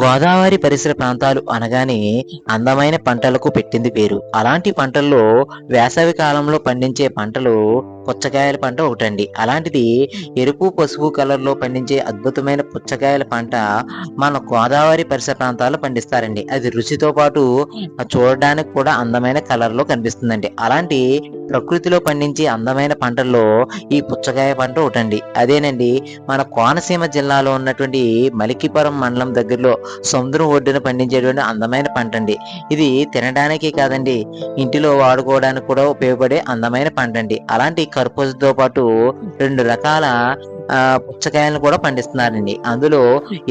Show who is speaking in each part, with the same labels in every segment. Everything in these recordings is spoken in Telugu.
Speaker 1: గోదావరి పరిసర ప్రాంతాలు అనగానే అందమైన పంటలకు పెట్టింది పేరు. అలాంటి పంటల్లో వేసవి కాలంలో పండించే పంటలు పుచ్చకాయల పంట ఒకటండి. అలాంటిది ఎరుపు పసుపు కలర్లో పండించే అద్భుతమైన పుచ్చకాయల పంట మన గోదావరి పరిసర ప్రాంతాల్లో పండిస్తారండి. అది రుచితో పాటు చూడడానికి కూడా అందమైన కలర్లో కనిపిస్తుందండి. అలాంటి ప్రకృతిలో పండించే అందమైన పంటల్లో ఈ పుచ్చకాయ పంట ఒకటండి. అదేనండి మన కోనసీమ జిల్లాలో ఉన్నటువంటి మలికిపురం మండలం దగ్గరలో సముద్రం ఒడ్డున పండించేటువంటి అందమైన పంట అండి ఇది తినడానికి కాదండి ఇంటిలో వాడుకోవడానికి కూడా ఉపయోగపడే అందమైన పంట అండి అలాంటి కర్పూజతో పాటు రెండు రకాల పుచ్చకాయలను కూడా పండిస్తున్నారండి. అందులో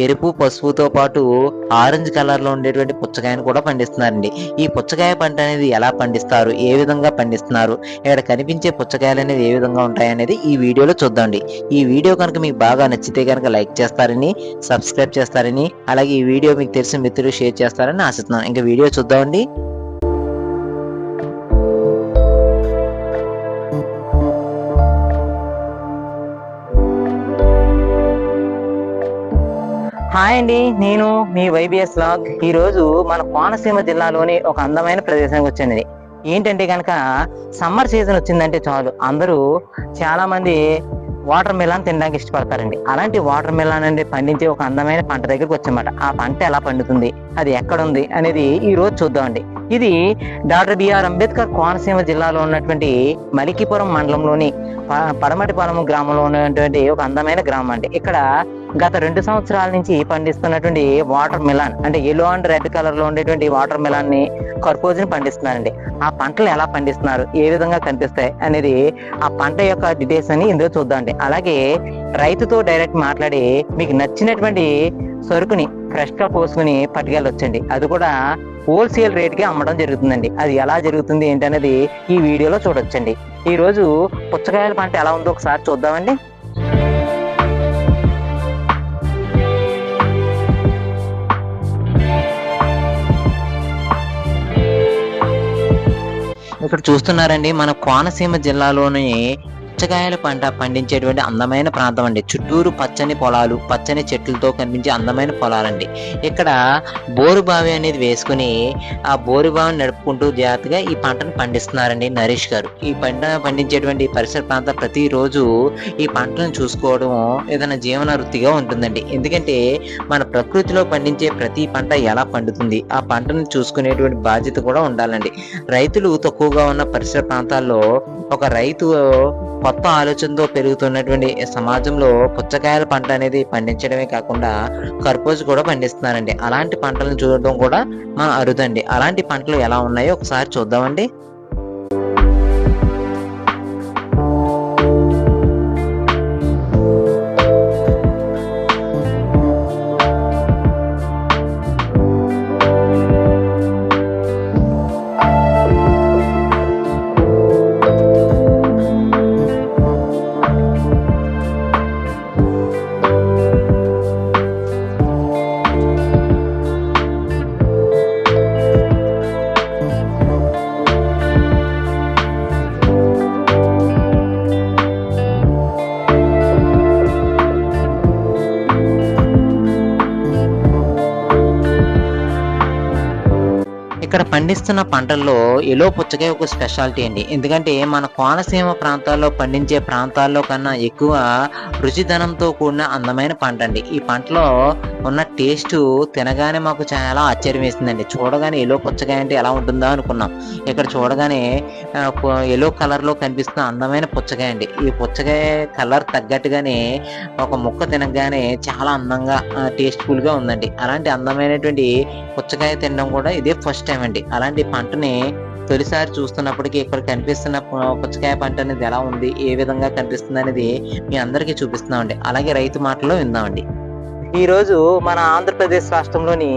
Speaker 1: ఎరుపు పసుపుతో పాటు ఆరెంజ్ కలర్లో ఉండేటువంటి పుచ్చకాయను కూడా పండిస్తున్నారండి. ఈ పుచ్చకాయ పంట అనేది ఎలా పండిస్తారు? ఏ విధంగా పండిస్తున్నారు? ఇక్కడ కనిపించే పుచ్చకాయలు అనేది ఏ విధంగా ఉంటాయి అనేది ఈ వీడియోలో చూద్దాండి ఈ వీడియో కనుక మీకు బాగా నచ్చితే కనుక లైక్ చేస్తారని సబ్స్క్రైబ్ చేస్తారని అలాగే ఈ వీడియో మీకు తెలిసిన మిత్రులు షేర్ చేస్తారని ఆశిస్తున్నాను ఇంకా వీడియో చూద్దామండి. హాయ్ అండి నేను మీ వైబిఎస్ లాగ్. ఈ రోజు మన కోనసీమ జిల్లాలోని ఒక అందమైన ప్రదేశానికి వచ్చింది ఏంటంటే కనుక సమ్మర్ సీజన్ వచ్చిందంటే చాలు. అందరూ చాలా మంది వాటర్ మిలాన్ తినడానికి ఇష్టపడతారండి. అలాంటి వాటర్ మిలాన్ అనేది పండించే ఒక అందమైన పంట దగ్గరికి వచ్చామాట ఆ పంట ఎలా పండుతుంది అది ఎక్కడ ఉంది అనేది ఈ రోజు చూద్దామండి. ఇది డాక్టర్ బిఆర్ అంబేద్కర్ కోనసీమ జిల్లాలో ఉన్నటువంటి మలికిపురం మండలంలోని ప- పడమటిపాలెం గ్రామంలో ఉన్నటువంటి ఒక అందమైన గ్రామం అండి. ఇక్కడ గత రెండు సంవత్సరాల నుంచి పండిస్తున్నటువంటి వాటర్ మిలాన్ అంటే ఎల్లో అండ్ రెడ్ కలర్లో ఉండేటువంటి వాటర్ మిలాన్ని కర్పూజని పండిస్తున్నారండి. ఆ పంటలు ఎలా పండిస్తున్నారు? ఏ విధంగా కనిపిస్తాయి? అనేది ఆ పంట యొక్క డీటెయిల్స్ అని ఇందులో చూద్దామండి. అలాగే రైతుతో డైరెక్ట్ మాట్లాడి మీకు నచ్చినటువంటి సరుకుని ఫ్రెష్గా పోసుకుని పట్టుకెళ్ళొచ్చండి. అది కూడా హోల్సేల్ రేట్కి అమ్మడం జరుగుతుందండి. అది ఎలా జరుగుతుంది ఏంటనేది ఈ వీడియోలో చూడొచ్చండి. ఈ రోజు పుచ్చకాయల పంట ఎలా ఉందో ఒకసారి చూద్దామండి. ఇక్కడ చూస్తున్నారండి మన కోనసీమ జిల్లాలోని పుచ్చకాయల పంట పండించేటువంటి అందమైన ప్రాంతం అండి. చుట్టూరు పచ్చని పొలాలు పచ్చని చెట్లతో కనిపించే అందమైన పొలాలండి. ఇక్కడ బోరు బావి అనేది వేసుకుని ఆ బోరు బావిని నడుపుకుంటూ జాగ్రత్తగా ఈ పంటను పండిస్తున్నారండి నరేష్ గారు. ఈ పంట పండించేటువంటి పరిసర ప్రాంత ప్రతిరోజు ఈ పంటను చూసుకోవడం ఏదైనా జీవన వృత్తిగా ఉంటుందండి. ఎందుకంటే మన ప్రకృతిలో పండించే ప్రతి పంట ఎలా పండుతుంది ఆ పంటను చూసుకునేటువంటి బాధ్యత కూడా ఉండాలండి. రైతులు తక్కువగా ఉన్న పరిసర ప్రాంతాల్లో ఒక రైతు కొత్త ఆలోచనతో పెరుగుతున్నటువంటి సమాజంలో పుచ్చకాయల పంట అనేది పండించడమే కాకుండా కర్పూజ కూడా పండిస్తున్నారండి. అలాంటి పంటలను చూడటం కూడా మన అరుదండి. అలాంటి పంటలు ఎలా ఉన్నాయో ఒకసారి చూద్దామండి. ఇక్కడ పండిస్తున్న పంటల్లో ఎలో పుచ్చకాయ ఒక స్పెషాలిటీ అండి. ఎందుకంటే మన కోనసీమ ప్రాంతాల్లో పండించే ప్రాంతాల్లో కన్నా ఎక్కువ రుచిదనంతో కూడిన అందమైన పంట అండి. ఈ పంటలో ఉన్న టేస్ట్ తినగానే మాకు చాలా ఆశ్చర్యం వేసిందండి చూడగానే ఎలో పుచ్చకాయ అంటే ఎలా ఉంటుందో అనుకున్నాం. ఇక్కడ చూడగానే ఎల్లో కలర్లో కనిపిస్తున్న అందమైన పుచ్చకాయ అండి. ఈ పుచ్చకాయ కలర్ తగ్గట్టుగానే ఒక ముక్క తినగానే చాలా అందంగా టేస్ట్ఫుల్గా ఉందండి. అలాంటి అందమైనటువంటి పుచ్చకాయ తినడం కూడా ఇదే ఫస్ట్ టైం అండి. అలాంటి పంటని తొలిసారి చూస్తున్నప్పటికీ ఇక్కడ కనిపిస్తున్న పుచ్చకాయ పంట అనేది ఎలా ఉంది ఏ విధంగా కనిపిస్తుంది అనేది మీ అందరికీ చూపిస్తున్నామండి అలాగే రైతు మాటల్లో విందామండి ఈ రోజు మన ఆంధ్రప్రదేశ్ రాష్ట్రంలోని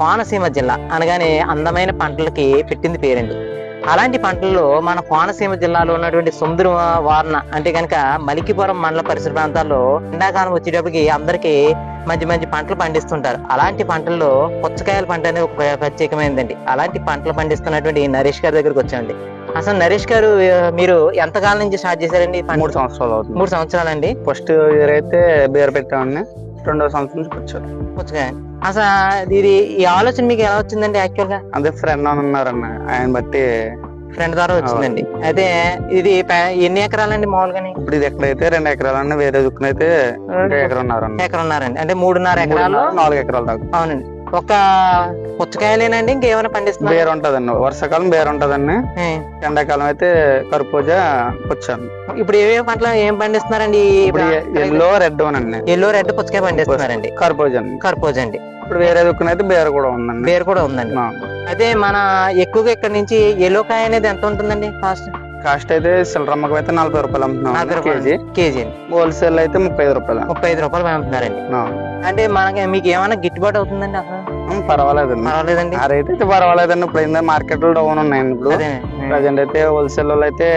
Speaker 1: కోనసీమ జిల్లా అనగానే అందమైన పంటలకి పెట్టింది పేరండి. అలాంటి పంటల్లో మన కోనసీమ జిల్లాలో ఉన్నటువంటి సుందర వారణ అంటే కనుక మలికిపురం మండల పరిసర ప్రాంతాల్లో ఎండాకాలం వచ్చేటప్పటికి అందరికీ మంచి మంచి పంటలు పండిస్తుంటారు. అలాంటి పంటల్లో పుచ్చకాయల పంట అనేది ఒక ప్ర- ప్రత్యేకమైనదండి అలాంటి పంటలు పండిస్తున్నటువంటి నరేష్ గారి దగ్గరికి వచ్చామండి. అసలు నరేష్ గారు మీరు ఎంతకాలం నుంచి స్టార్ట్ చేశారండి?
Speaker 2: మూడు సంవత్సరాలు అవుతుంది.
Speaker 1: మూడు సంవత్సరాలండి?
Speaker 2: ఫస్ట్ ఇయర్ అయితే బీర్ పెట్టామండి. రెండో సంవత్సరం నుంచి వచ్చారు
Speaker 3: పుచ్చకాయ. అసలు ఇది ఈ ఆలోచన మీకు ఎలా వచ్చిందండి యాక్చువల్గా?
Speaker 2: అదే ఫ్రెండ్ అని ఉన్నారన్న ఆయన బట్టి
Speaker 3: ఫ్రెండ్ ద్వారా వచ్చిందండి. అయితే ఇది ఎన్ని ఎకరాలండి మామూలుగాని?
Speaker 2: ఇప్పుడు ఇది ఎక్కడైతే రెండు ఎకరాలన్న వేరే దుక్కునైతే ఇంకా ఎకరం ఉన్నారన్న
Speaker 3: ఎకరం ఉన్నారండి. అంటే మూడున్నర ఎకరాలు?
Speaker 2: నాలుగు ఎకరాల దాకా.
Speaker 3: అవునండి. ఒక పుచ్చకాయలేనండి ఇంకేమైనా పండిస్తున్నారు?
Speaker 2: బేర్ ఉంటదండి. వర్షాకాలం బేర్ ఉంటదండి. ఎండాకాలం అయితే కర్పూజా వచ్చాను
Speaker 3: ఇప్పుడు ఏమేమి పంటలు ఏం పండిస్తున్నారండి?
Speaker 2: ఇప్పుడు ఎల్లో రెడ్ అండి
Speaker 3: ఎల్లో రెడ్ పుచ్చకాయ పండిస్తున్నారండి.
Speaker 2: కర్పూజా అండి.
Speaker 3: కర్పూజ్ అండి.
Speaker 2: ఇప్పుడు వేరే దుక్కునైతే బేర్ కూడా ఉందండి.
Speaker 3: బేర్ కూడా ఉందండి. అయితే మన ఎక్కువగా ఇక్కడ నుంచి ఎల్లో కాయ అనేది ఎంత ఉంటుందండి కాస్ట్
Speaker 2: కాస్ట్ అయితే సిల్లరమ్మకం అయితే నలభై రూపాయలు
Speaker 3: నలభై
Speaker 2: అమ్ముతున్నాం
Speaker 3: రూపాయలు
Speaker 2: కేజీ.
Speaker 3: కేజీ అండి.
Speaker 2: హోల్సేల్ అయితే ముప్పై ఐదు రూపాయలు.
Speaker 3: ముప్పై ఐదు రూపాయలు అమ్ముతున్నారండి
Speaker 2: ఆ.
Speaker 3: అంటే మనకి మీకు ఏమైనా గిట్టుబాటు అవుతుందండి అసలు?
Speaker 2: ఉమ్, పర్వాలేదండి
Speaker 3: పర్వాలేదండి.
Speaker 2: ఆ రేట్ అయితే పర్వాలేదండి. ఇప్పుడు ఏంటంటే మార్కెట్లో డౌన్ ఉన్నాయండి ఇప్పుడు. ప్రజెంట్ అయితే హోల్సేల్ వాళ్ళు అయితే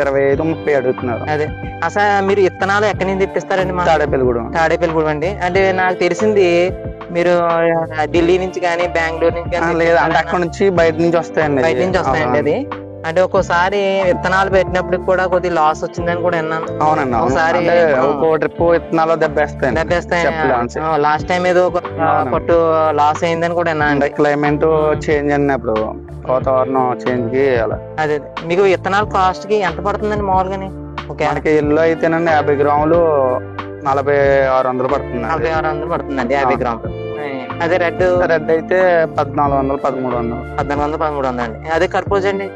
Speaker 2: ఇరవై ఐదు ముప్పై అడుగుతున్నారు.
Speaker 3: అదే. అసలు మీరు ఇత్తనాలు ఎక్కడి నుంచి తెప్పిస్తారండి మా
Speaker 2: తాడేపల్లిగూడెం.
Speaker 3: తాడేపల్లి అండి. అంటే నాకు తెలిసింది మీరు ఆ, ఢిల్లీ నుంచి కానీ బెంగళూరు నుంచి కానీ
Speaker 2: లేదు. అంటే అక్కడ నుంచి బయట నుంచి వస్తాయండి.
Speaker 3: బయట నుంచి వస్తాయండి అది. అంటే ఒక్కోసారి విత్తనాలు పెట్టినప్పుడు కూడా కొద్ది లాస్ వచ్చిందని కూడా విన్నాను.
Speaker 2: అవునండి అవును.
Speaker 3: ఒకసారి.
Speaker 2: ఒక్కో ట్రిప్ విత్తనాలు దెబ్బేస్తాయండి. చెప్పలేము.
Speaker 3: లాస్ట్ టైం ఏదో. కొట్టు లాస్ అయిందని కూడా విన్నాను.
Speaker 2: క్లైమేట్ చేంజ్ అండి అప్పుడు వాతావరణం చేంజ్కి అలా.
Speaker 3: అదే మీకు విత్తనాల కాస్ట్కి ఎంత పడుతుందండి మామూలుగాని? ఓకే.
Speaker 2: మనకి ఎల్లో అయితేనండి యాభై గ్రాములు నలభై ఆరు వందలు పడుతుంది
Speaker 3: నలభై ఆరు వందలు పడుతుందండి యాభై. గ్రాములు. అదే రెడ్
Speaker 2: రెడ్ అయితే పద్నాలుగు వందలు పదమూడు వందలు.
Speaker 3: పద్నాలుగు వందలు పదమూడు వందలు అండి. అదే కర్పూజ్ అండి?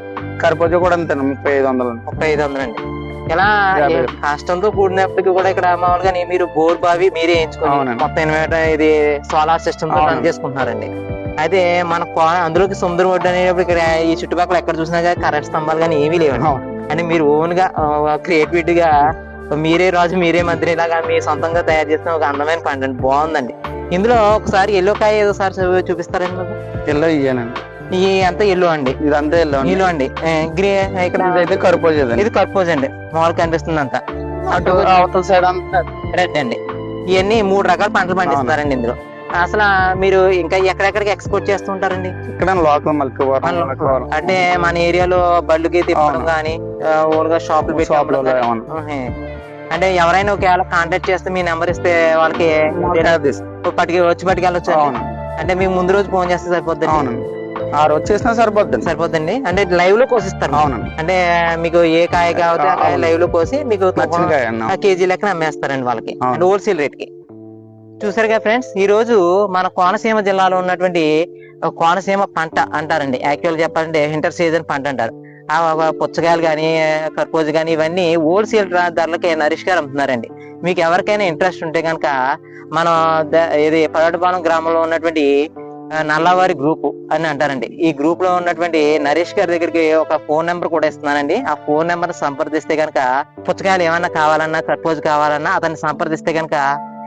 Speaker 2: కరిపోజా కూడా అంతే ముప్పై ఐదు వందలు
Speaker 3: ముప్పై ఐదు వందలు అండి ఇలా కష్టంతో కూడినప్పటికీ కూడా ఇక్కడ మామూలుగా మీరు బోర్ బావి మీరే
Speaker 2: అవునండి.
Speaker 3: మొత్తం ఇన్వర్టర్ ఇది సోలార్ సిస్టమ్తో రన్. చేసుకుంటున్నారండి. అయితే మన కో- అందులోకి సముద్రం ఒడ్డు అనేటప్పుడు ఇక్కడ ఈ చుట్టుపక్కల ఎక్కడ చూసినా కానీ కరెంట్ స్తంభాలు కానీ ఏమీ లేవండి.
Speaker 2: అవును.
Speaker 3: అంటే మీరు ఓన్గా క్రియేటివిటీ గా మీరే రాజు మీరే మంత్రి లాగా మీ సొంతంగా తయారు చేసిన ఒక అందమైన పంట అండి బాగుందండి. ఇందులో ఒకసారి ఎల్లో కాయ ఏదో సార్ చూ- చూపిస్తారండి
Speaker 2: ఎల్లో ఇయ్యానండి.
Speaker 3: అంతా ఎల్లో అండి.
Speaker 2: ఇదంతా ఎల్లో అండి.
Speaker 3: నీలో అండి. గ్రే ఇక్కడ
Speaker 2: ఇదైతే కరిపోజా
Speaker 3: ఇది కర్పూజ్ అండి. మామూలు కనిపిస్తుంది అంతా.
Speaker 2: అటు అవతల సైడ్ అంతా
Speaker 3: రెడ్ అండి. ఇవన్నీ మూడు రకాల పంటలు పండిస్తారండి ఇందులో. అసలు మీరు ఇంకా ఎక్కడెక్కడికి ఎక్స్పోర్ట్ చేస్తుంటారండి?
Speaker 2: ఇక్కడ లోకల్ మల్కివరం
Speaker 3: అంటే మన ఏరియాలో బళ్ళుకి తిప్పడం. కానీ ఓన్గా షాపులు పెట్టి
Speaker 2: షాప్లో
Speaker 3: అమ్మడం గానీ.
Speaker 2: ఏమన్నా
Speaker 3: ఆహే. అంటే ఎవరైనా ఒకవేళ కాంటాక్ట్ చేస్తే మీ నెంబర్ ఇస్తే వాళ్ళకి పట్టుకు వచ్చి పట్టుకెళ్ళొచ్చు అంటే మీకు ముందు రోజు ఫోన్ చేస్తే సరిపోద్ది
Speaker 2: అవునండి ఆ రోజు చేసినా సరిపోద్ది.
Speaker 3: సరిపోద్దండి. అంటే లైవ్లో కోసిస్తారు.
Speaker 2: అవునండి.
Speaker 3: అంటే మీకు ఏ కాయ కావాలి ఆ కాయ. లైవ్లో కోసి మీకు
Speaker 2: నచ్చిన కాయ అన్న.
Speaker 3: ఆ కేజీ లెక్కన అమ్మేస్తారండి వాళ్ళకి.
Speaker 2: అవును.
Speaker 3: అంటే హోల్సేల్ రేట్కి చూసారుగా ఫ్రెండ్స్ ఈ రోజు మన కోనసీమ జిల్లాలో ఉన్నటువంటి కోనసీమ పంట అంటారండి. యాక్చువల్ చెప్పాలంటే ఇంటర్ సీజన్ పంట అంటారు. ఆ ఒక పుచ్చకాయలు కానీ కర్పూజ కానీ ఇవన్నీ హోల్సేల్ ధరలకి నరిష్ గారు అమ్ముతున్నారండి. మీకు ఎవరికైనా ఇంట్రెస్ట్ ఉంటే కనుక మన ద- ఇది పర్వటపాలెం గ్రామంలో ఉన్నటువంటి నల్లవారి గ్రూప్ అని అంటారండి. ఈ గ్రూప్లో ఉన్నటువంటి నరేష్ గారి దగ్గరికి ఒక ఫోన్ నెంబర్ కూడా ఇస్తున్నానండి. ఆ ఫోన్ నెంబర్ సంప్రదిస్తే కనుక పుచ్చకాయలు ఏమన్నా కావాలన్నా ప్రపోజ్ కావాలన్నా అతన్ని సంప్రదిస్తే కనుక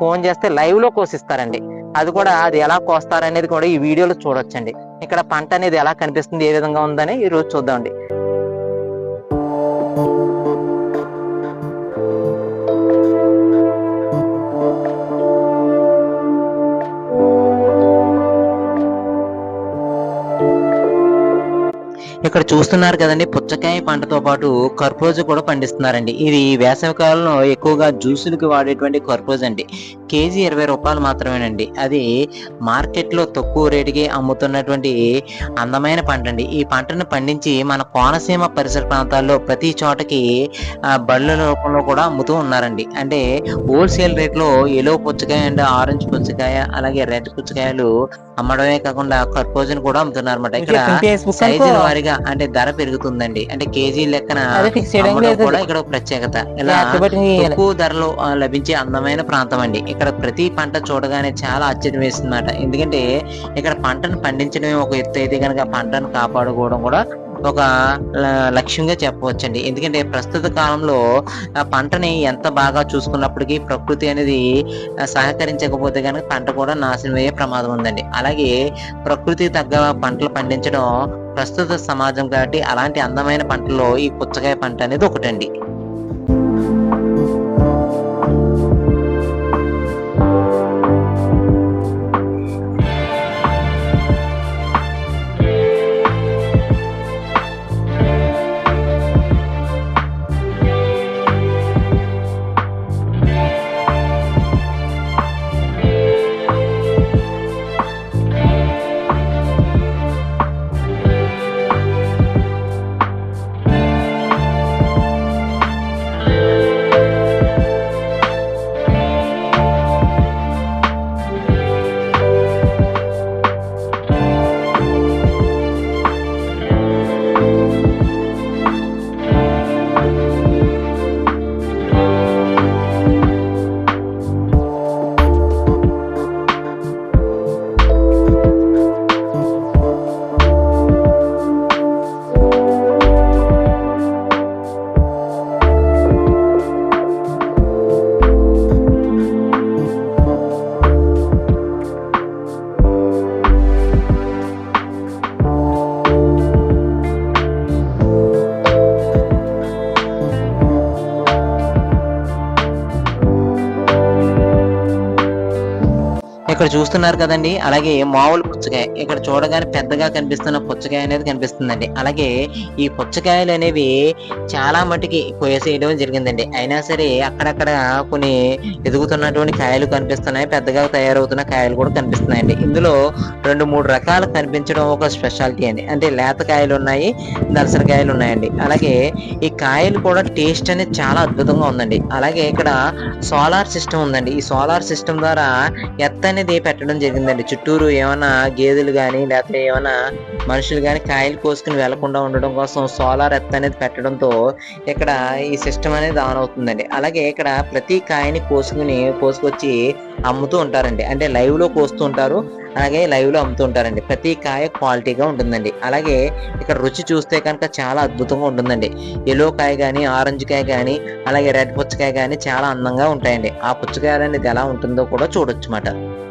Speaker 3: ఫోన్ చేస్తే లైవ్లో కోసిస్తారండి. అది కూడా అది ఎలా కోస్తారనేది కూడా ఈ వీడియోలో చూడొచ్చండి. ఇక్కడ పంట అనేది ఎలా కనిపిస్తుంది ఏ విధంగా ఉందని ఈ రోజు చూద్దామండి. చూస్తున్నారు కదండి పుచ్చకాయ పంటతో పాటు కర్పూజ కూడా పండిస్తున్నారండి. ఇది వేసవి కాలంలో ఎక్కువగా జ్యూసులకు వాడేటువంటి కర్పూజ అండి. కేజీ ఇరవై రూపాయలు మాత్రమేనండి. అది మార్కెట్లో తక్కువ రేటుకి అమ్ముతున్నటువంటి అందమైన పంట అండి ఈ పంటను పండించి మన కోనసీమ పరిసర ప్రాంతాల్లో ప్రతి చోటకి బళ్ళ రూపంలో కూడా అమ్ముతూ ఉన్నారండి. అంటే హోల్సేల్ రేట్లో ఎలో పుచ్చకాయ అండ్ ఆరెంజ్ పుచ్చకాయ అలాగే రెడ్ పుచ్చకాయలు అమ్మడమే కాకుండా కర్పూజను కూడా అమ్ముతున్నారు అనమాట ఇక్కడ సైజుల వారీగా అంటే ధర పెరుగుతుందండి. అంటే కేజీ లెక్కన
Speaker 2: కూడా ఇక్కడ ప్రత్యేకత. ఇలా తక్కువ ధరలో లభించే అందమైన ప్రాంతం అండి. ఇక్కడ ప్రతి పంట చూడగానే చాలా ఆశ్చర్యం వేస్తుందన్నమాట. ఎందుకంటే ఇక్కడ పంటను పండించడమే ఒక ఎత్తు అయితే కనుక పంటను కాపాడుకోవడం కూడా ఒక లక్ష్యంగా చెప్పవచ్చండి. ఎందుకంటే ప్రస్తుత కాలంలో ఆ పంటని ఎంత బాగా చూసుకున్నప్పటికీ ప్రకృతి అనేది సహకరించకపోతే కనుక పంట కూడా నాశనం అయ్యే ప్రమాదం ఉందండి. అలాగే ప్రకృతికి తగ్గ పంటలు పండించడం ప్రస్తుత సమాజం కాబట్టి అలాంటి అందమైన పంటలో ఈ పుచ్చకాయ పంట అనేది ఒకటండి.
Speaker 1: ఇక్కడ చూస్తున్నారు కదండి. అలాగే మామూలు పుచ్చకాయ. ఇక్కడ చూడగానే పెద్దగా కనిపిస్తున్న పుచ్చకాయ అనేది కనిపిస్తుందండి. అలాగే ఈ పుచ్చకాయలు అనేవి చాలా మటుకి కోసేయడం జరిగిందండి. అయినా సరే అక్కడక్కడ కొన్ని ఎదుగుతున్నటువంటి కాయలు కనిపిస్తున్నాయి. పెద్దగా తయారవుతున్న కాయలు కూడా కనిపిస్తున్నాయండి. ఇందులో రెండు మూడు రకాలు కనిపించడం ఒక స్పెషాలిటీ అండి. అంటే లేత కాయలు ఉన్నాయి దర్శనకాయలు ఉన్నాయండి. అలాగే ఈ కాయలు కూడా టేస్ట్ అనేది చాలా అద్భుతంగా ఉందండి. అలాగే ఇక్కడ సోలార్ సిస్టమ్ ఉందండి. ఈ సోలార్ సిస్టమ్ ద్వారా ఎత్త అనేది పెట్టడం జరిగిందండి. చుట్టూరు ఏమైనా గేదెలు కానీ లేకపోతే ఏమైనా మనుషులు కానీ కాయలు కోసుకుని వెళ్ళకుండా ఉండడం కోసం సోలార్ ఎత్త అనేది పెట్టడంతో ఇక్కడ ఈ సిస్టమ్ అనేది ఆన్ అవుతుందండి. అలాగే ఇక్కడ ప్రతి కాయని కోసుకుని కోసుకొచ్చి అమ్ముతూ ఉంటారండి. అంటే లైవ్లో కోస్తూ ఉంటారు. అలాగే లైవ్లో అమ్ముతూ ఉంటారండి. ప్రతి కాయ క్వాలిటీగా ఉంటుందండి. అలాగే ఇక్కడ రుచి చూస్తే కనుక చాలా అద్భుతంగా ఉంటుందండి. ఎల్లో కాయ కానీ ఆరెంజ్ కాయ కానీ అలాగే రెడ్ పుచ్చకాయ కానీ చాలా అందంగా ఉంటాయండి. ఆ పుచ్చకాయ అనేది ఎలా ఉంటుందో కూడా చూడొచ్చు అన్నమాట.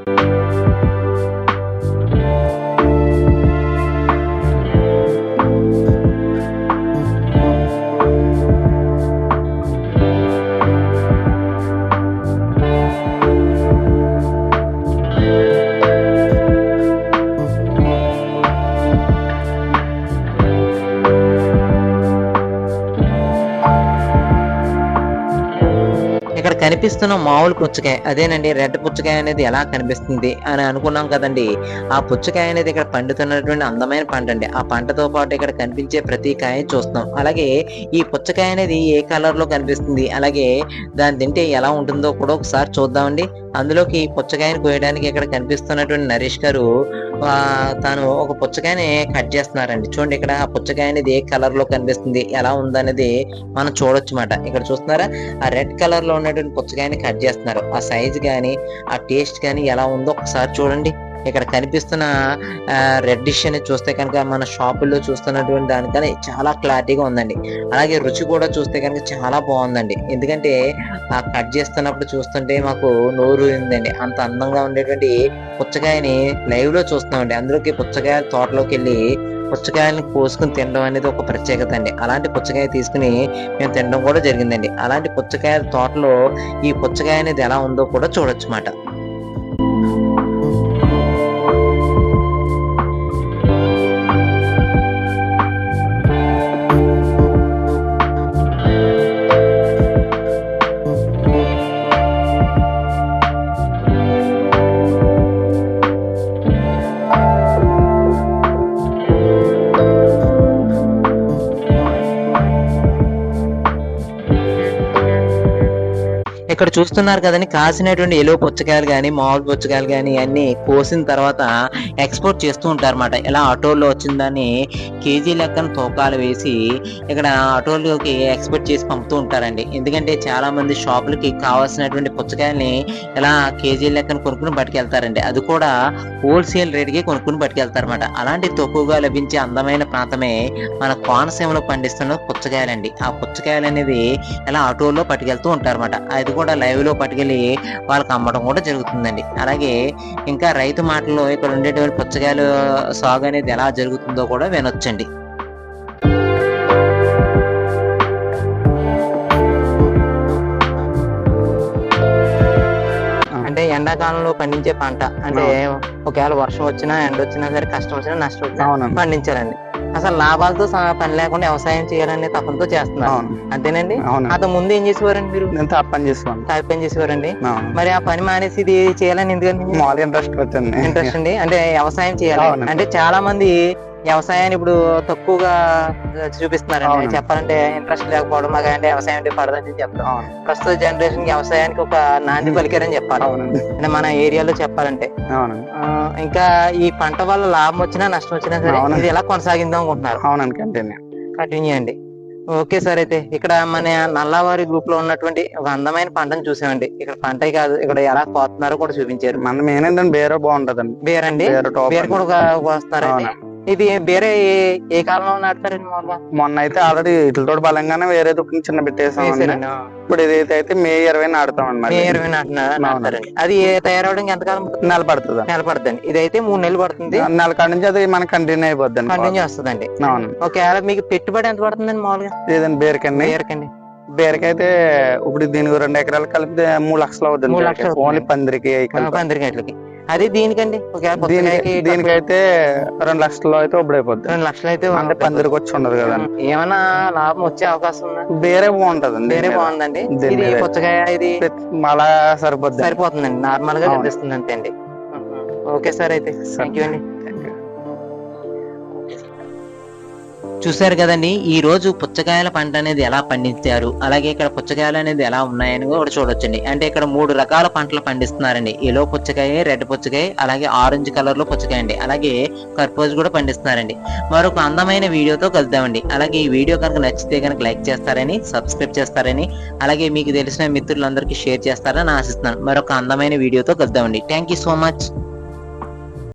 Speaker 1: కనిపిస్తున్న మామూలు పుచ్చకాయ అదేనండి రెడ్ పుచ్చకాయ అనేది ఎలా కనిపిస్తుంది అని అనుకున్నాం కదండి. ఆ పుచ్చకాయ అనేది ఇక్కడ పండుతున్నటువంటి అందమైన పంట అండి. ఆ పంటతో పాటు ఇక్కడ కనిపించే ప్రతి కాయ చూస్తాం అలాగే ఈ పుచ్చకాయ అనేది ఏ కలర్లో కనిపిస్తుంది అలాగే దాన్ని తింటే ఎలా ఉంటుందో కూడా ఒకసారి చూద్దామండి. అందులోకి పుచ్చకాయని కోయడానికి ఇక్కడ కనిపిస్తున్నటువంటి నరేష్ గారు తాను ఒక పుచ్చకాయని కట్ చేస్తున్నారండి. చూడండి ఇక్కడ ఆ పుచ్చకాయ అనేది ఏ కలర్లో కనిపిస్తుంది. ఎలా ఉందనేది మనం చూడొచ్చు మాట ఇక్కడ చూస్తున్నారా? ఆ రెడ్ కలర్లో ఉన్నటువంటి పుచ్చకాయని కట్ చేస్తున్నారు. ఆ సైజ్ కానీ ఆ టేస్ట్ కానీ ఎలా ఉందో ఒకసారి చూడండి. ఇక్కడ కనిపిస్తున్న రెడ్ డిష్ చూస్తే కనుక మన షాపుల్లో చూస్తున్నటువంటి దానికని చాలా క్లారిటీగా ఉందండి. అలాగే రుచి కూడా చూస్తే కనుక చాలా బాగుందండి. ఎందుకంటే ఆ కట్ చేస్తున్నప్పుడు చూస్తుంటే మాకు నోరు ఉందండి అంత అందంగా ఉండేటువంటి పుచ్చకాయని లైవ్లో చూస్తామండి అందులోకి పుచ్చకాయ తోటలోకి వెళ్ళి పుచ్చకాయని కోసుకుని తినడం అనేది ఒక ప్రత్యేకత అండి. అలాంటి పుచ్చకాయ తీసుకుని మేము తినడం కూడా జరిగిందండి. అలాంటి పుచ్చకాయల తోటలో ఈ పుచ్చకాయ అనేది ఎలా ఉందో కూడా చూడొచ్చు అన్నమాట. ఇక్కడ చూస్తున్నారు కదండి కాసినటువంటి ఎలువ పుచ్చకాయలు కానీ మామూలు పుచ్చకాయలు కానీ అన్ని కోసిన తర్వాత ఎక్స్పోర్ట్ చేస్తూ ఉంటారన్నమాట. ఇలా ఆటోల్లో వచ్చిన దాన్ని కేజీ లెక్కన తూకాలు వేసి ఇక్కడ ఆటోలకి ఎక్స్పెక్ట్ చేసి పంపుతూ ఉంటారండి. ఎందుకంటే చాలా మంది షాపులకి కావాల్సినటువంటి పుచ్చకాయల్ని ఇలా కేజీ లెక్కన కొనుక్కుని పట్టుకెళ్తారండి అది కూడా హోల్సేల్ రేట్కి కొనుక్కుని పట్టుకెళ్తారన్నమాట అలాంటి తక్కువగా లభించే అందమైన ప్రాంతమే మన కోనసీమలో పండిస్తున్న పుచ్చకాయలండి. ఆ పుచ్చకాయలు అనేది ఇలా ఆటోల్లో పట్టుకెళ్తూ ఉంటారన్నమాట. అది కూడా లైవ్లో పట్టుకెళ్ళి వాళ్ళకి అమ్మడం కూడా జరుగుతుందండి. అలాగే ఇంకా రైతు మాటల్లో ఇక్కడ ఉండేటువంటి పుచ్చకాయలు సాగు అనేది ఎలా జరుగుతుందో కూడా వినొచ్చండి. అంటే ఎండాకాలంలో పండించే పంట. అంటే ఒకవేళ వర్షం వచ్చినా ఎండ వచ్చినా సరే కష్టం వచ్చినా నష్టం వచ్చినా పండించాలండి. అసలు లాభాలతో పని లేకుండా వ్యవసాయం చేయాలనే తపనతో చేస్తున్నారు. అంతేనండి? అంత ముందు ఏం చేసేవారండి మీరు?
Speaker 3: తప్పని చేసుకోండి
Speaker 1: కాయ పని చేసేవారండి? మరి ఆ పని మానేసి ఇది చేయాలని ఎందుకంటే
Speaker 3: ఇంట్రెస్ట్
Speaker 1: ఇంట్రెస్ట్ అండి? అంటే వ్యవసాయం చేయాలి. అంటే చాలా మంది వ్యవసాయాన్ని ఇప్పుడు తక్కువగా చూపిస్తున్నారండి. చెప్పాలంటే ఇంట్రెస్ట్ లేకపోవడం మాకు అంటే వ్యవసాయం అంటే పడదని చెప్తాం ప్రస్తుత జనరేషన్కి వ్యవసాయానికి ఒక నాంది పలికారని చెప్పాలి. అంటే మన ఏరియాలో చెప్పాలంటే. ఇంకా ఈ పంట వల్ల లాభం వచ్చినా నష్టం వచ్చినా సరే. ఇది ఎలా కొనసాగిద్దాం అనుకుంటున్నారు?
Speaker 3: అవునండి కంటిన్యూ.
Speaker 1: అండి. ఓకే సార్ అయితే ఇక్కడ మన నల్లవారి గ్రూప్లో ఉన్నటువంటి ఒక అందమైన పంటను చూసామండి. ఇక్కడ పంటే కాదు ఇక్కడ ఎలా కోతున్నారో కూడా చూపించారు.
Speaker 3: మన ఏంటంటే బేరే బాగుంటదండి.
Speaker 1: బేరండి
Speaker 3: బేరే
Speaker 1: కూడా వస్తున్నారండి. ఇది బేరే ఏ- ఏ కాలంలో నాటుతారండి మామూలుగా
Speaker 3: మొన్న అయితే ఆల్రెడీ ఇట్లతో బలంగానే వేరే దుఃఖం చిన్న పెట్టేసాం
Speaker 1: వేసారండి.
Speaker 3: ఇప్పుడు ఇదైతే అయితే మే ఇరవై నాటుతామండి
Speaker 1: మే ఇరవై నాటిన నాటుతారండి. అది ఏ- తయారవడానికి ఎంతకాలం పడుతుంది?
Speaker 3: నెల పడుతుంది
Speaker 1: నెల పడుతుంది ఇదైతే మూడు నెలలు పడుతుంది.
Speaker 3: నెల కాడ నుంచి అది మనకి కంటిన్యూ అయిపోద్దండి
Speaker 1: కంటిన్యూ వస్తుందండి.
Speaker 3: అవును.
Speaker 1: ఒకవేళ మీకు పెట్టుబడి ఎంత పడుతుందండి మామూలుగా?
Speaker 3: ఏదండి బేరకండి
Speaker 1: బీరకండి
Speaker 3: బేరకైతే ఇప్పుడు దీనికి రెండు ఎకరాలు కలిపితే మూడు లక్షలు
Speaker 1: మూడు
Speaker 3: అవుతుంది
Speaker 1: లక్షలు
Speaker 3: ఓన్లీ పందిరికి అవి కలిపి.
Speaker 1: పందిరి గంటలకి
Speaker 3: అది దీనికండి.
Speaker 2: దీనికైతే రెండు లక్షల్లో అయితే ఒప్పుడైపోద్ది
Speaker 3: రెండు లక్షలు అయితే
Speaker 2: అంటే పందిరికి వచ్చి ఉండదు కదా.
Speaker 3: ఏమైనా లాభం వచ్చే అవకాశం ఉందా?
Speaker 2: వేరే బాగుంటదండి.
Speaker 3: వేరే బాగుందండి. ఇది. పుచ్చకాయ ఇది
Speaker 2: అలా సరిపోద్ది.
Speaker 3: సరిపోతుందండి. నార్మల్గా
Speaker 2: అవును.
Speaker 3: కనిపిస్తుంది అంతే అండి ఓకే సార్ అయితే. థ్యాంక్ యూ అండి.
Speaker 1: చూశారు కదండి ఈ రోజు పుచ్చకాయల పంట అనేది ఎలా పండించారు అలాగే ఇక్కడ పుచ్చకాయలు అనేది ఎలా ఉన్నాయని కూడా చూడొచ్చండి. అంటే ఇక్కడ మూడు రకాల పంటలు పండిస్తున్నారండి. ఎల్లో పుచ్చకాయ రెడ్ పుచ్చకాయ అలాగే ఆరెంజ్ కలర్లో పుచ్చకాయ అండి. అలాగే కర్పూజ్ కూడా పండిస్తున్నారండి. మరొక అందమైన వీడియోతో కలుద్దామండి. అలాగే ఈ వీడియో కనుక నచ్చితే కనుక లైక్ చేస్తారని సబ్స్క్రైబ్ చేస్తారని అలాగే మీకు తెలిసిన మిత్రులందరికీ షేర్ చేస్తారని ఆశిస్తున్నాను. మరొక అందమైన వీడియోతో కలుద్దామండి. Thank you so much